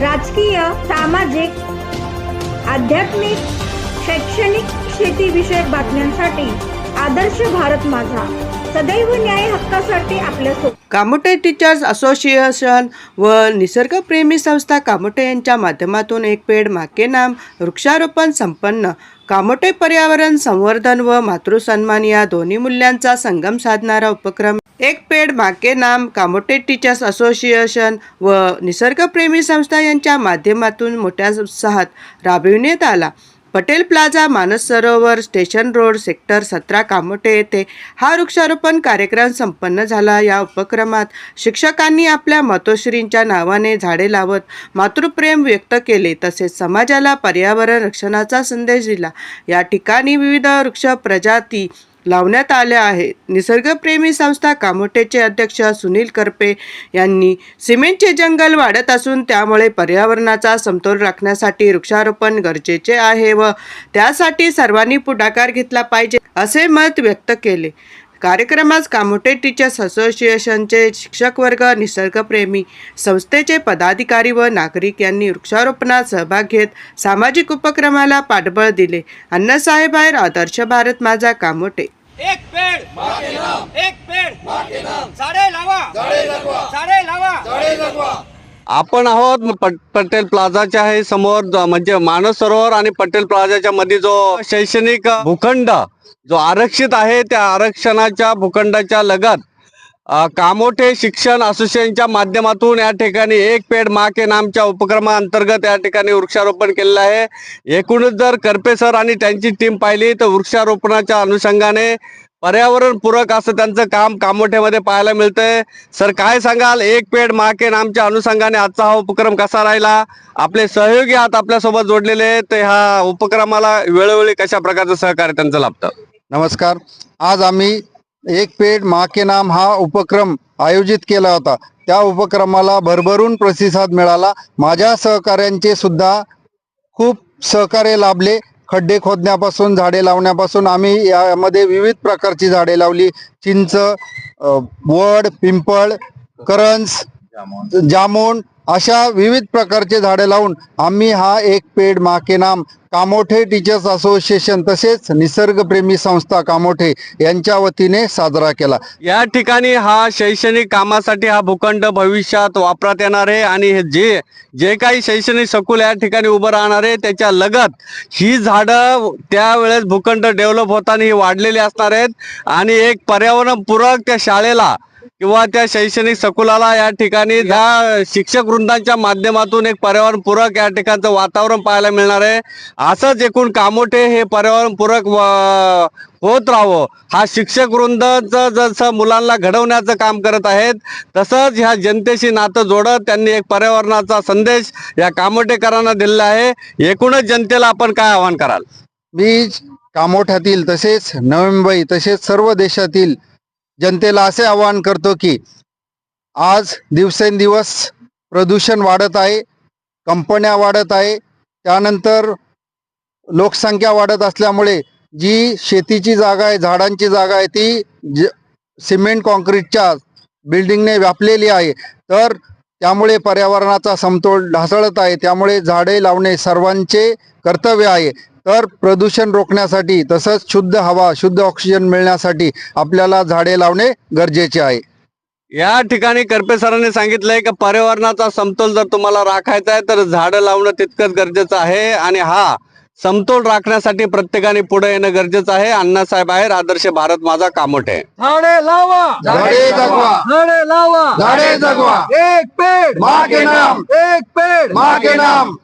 राजकीय सामाजिक आध्यात्मिक शैक्षणिक शेतीविषयक बातम्यांसाठी आदर्श भारत माझा. सदैव न्याय हक्कासाठी आपल्यासोबत कामोटे टीचर्स असोसिएशन व निसर्गप्रेमी संस्था कामोटे यांच्या माध्यमातून एक पेड माके नाम वृक्षारोपण संपन्न. कामोटे पर्यावरण संवर्धन व मातृसन्मान या दोन्ही मूल्यांचा संगम साधणारा उपक्रम एक पेड माके नाम कामोटे टीचर्स असोसिएशन व निसर्गप्रेमी संस्था यांच्या माध्यमातून मोठ्या उत्साहात राबविण्यात आला. पटेल प्लाझा मानस सरोवर स्टेशन रोड सेक्टर सतरा कामोटे येथे हा वृक्षारोपण कार्यक्रम संपन्न झाला. या उपक्रमात शिक्षकांनी आपल्या मातोश्रींच्या नावाने झाडे लावत मातृप्रेम व्यक्त केले. तसेच समाजाला पर्यावरण रक्षणाचा संदेश दिला. या ठिकाणी विविध वृक्ष प्रजाती लावण्यात आल्या आहेत निसर्गप्रेमी संस्था कामोटेचे अध्यक्ष सुनील करपे यांनी सिमेंटचे जंगल वाढत असून त्यामुळे पर्यावरणाचा समतोल राखण्यासाठी वृक्षारोपण गरजेचे आहे व त्यासाठी सर्वांनी पुढाकार घेतला पाहिजे असे मत व्यक्त केले. कार्यक्रमास कामोटे टीचर्स असोसिएशनचे शिक्षक वर्ग निसर्गप्रेमी संस्थेचे पदाधिकारी व नागरिक यांनी वृक्षारोपणात सहभाग घेत सामाजिक उपक्रमाला पाठबळ दिले. अण्णासाहेब आहेर आदर्श भारत माझा कामोटे. एक पेड़ माँ के नाम एक पेड़ माँ के नाम झाडे लावा झाडे लगवा झाडे लावा. झाडे लगवा आपण आहोत पट- पटेल प्लाझाच्या आहे समोर म्हणजे मानस सरोवर आणि पटेल प्लाझाच्या मध्ये जो शैक्षणिक भूखंड जो आरक्षित आहे त्या आरक्षणाच्या भूखंडाच्या लगत कामोठे शिक्षण असोसिएशनच्या माध्यमातून या ठिकाणी एक पेड मा के नामच्या उपक्रमाअंतर्गत या ठिकाणी वृक्षारोपण केलेलं आहे. एकूणच जर करपे सर आणि त्यांची टीम पाहिली तर वृक्षारोपणाच्या अनुषंगाने पर्यावरण पूरक असं त्यांचं काम कामोठ्यामध्ये पाहायला मिळतंय. सर काय सांगाल? एक पेड मा के नामच्या अनुषंगाने आजचा हा उपक्रम कसा राहिला? आपले सहयोगी आहात आपल्यासोबत जोडलेले तर ह्या उपक्रमाला वेळोवेळी कशा प्रकारचं सहकार्य त्यांचं लाभतं? नमस्कार. आज आम्ही एक पेड मा के नाम हा उपक्रम आयोजित केला होता. त्या उपक्रमाला भरभरून प्रतिसाद मिळाला. माझ्या सहकाऱ्यांचे सुद्धा खूप सहकार्य लाभले. खड्डे खोदण्यापासून झाडे लावण्यापासून आम्ही यामध्ये विविध प्रकारची झाडे लावली. चिंच वड पिंपळ करंज जामून अशा विविध प्रकारचे झाडे लावून आम्ही हा एक पेड माके नाम कामोठे टीचर्स असोसिएशन तसेच निसर्गप्रेमी संस्था कामोठे यांच्या वतीने साजरा केला. या ठिकाणी हा शैक्षणिक कामासाठी हा भूखंड भविष्यात वापरात येणार आहे आणि हे जे जे काही शैक्षणिक सकुल या ठिकाणी उभं राहणार आहे त्याच्या लगत ही झाडं त्यावेळेस भूखंड डेव्हलप होताना ही वाढलेली असणार आहेत. आणि एक पर्यावरणपूरक त्या शाळेला किंवा त्या शैक्षणिक सकुलाला या ठिकाणी या शिक्षक वृंदांच्या माध्यमातून एक पर्यावरणपूरक या ठिकाणचं वातावरण पाहायला मिळणार आहे. असंच एकूण कामोठे हे पर्यावरणपूरक होत राहावं. हा शिक्षक वृंदाचं जसं मुलांना घडवण्याचं काम करत आहेत तसंच ह्या जनतेशी नातं जोडत त्यांनी एक पर्यावरणाचा संदेश या कामोटेकरांना दिलेला आहे. एकूणच जनतेला आपण काय आवाहन कराल? मी कामोठ्यातील तसेच नवी मुंबई तसेच सर्व देशातील जनतेला असे आवाहन करतो की आज दिवसेंदिवस प्रदूषण वाढत आहे कंपन्या वाढत आहे त्यानंतर लोकसंख्या वाढत असल्यामुळे जी शेतीची जागा आहे झाडांची जागा आहे ती ज सिमेंट कॉन्क्रीटच्या बिल्डिंगने व्यापलेली आहे. तर त्यामुळे पर्यावरणाचा समतोल ढासळत आहे त्यामुळे झाडे लावणे सर्वांचे कर्तव्य आहे. तर प्रदूषण रोखण्यासाठी तसंच शुद्ध हवा शुद्ध ऑक्सिजन मिळण्यासाठी आपल्याला झाडे लावणे गरजेचे आहे. या ठिकाणी करपे सरांनी सांगितलंय की पर्यावरणाचा समतोल जर तुम्हाला राखायचा आहे तर झाडं लावणं तितकंच गरजेचं आहे. आणि हा समतोल राखण्यासाठी प्रत्येकाने पुढे येणं गरजेचं आहे. अण्णासाहेब आहेर आदर्श भारत माझा कामोठे. झाडे लावा. झाडे जगवा. झाडे लावा. झाडे जगवा. एक पेड़. माँ के नाम. एक पेड़. माँ के नाम.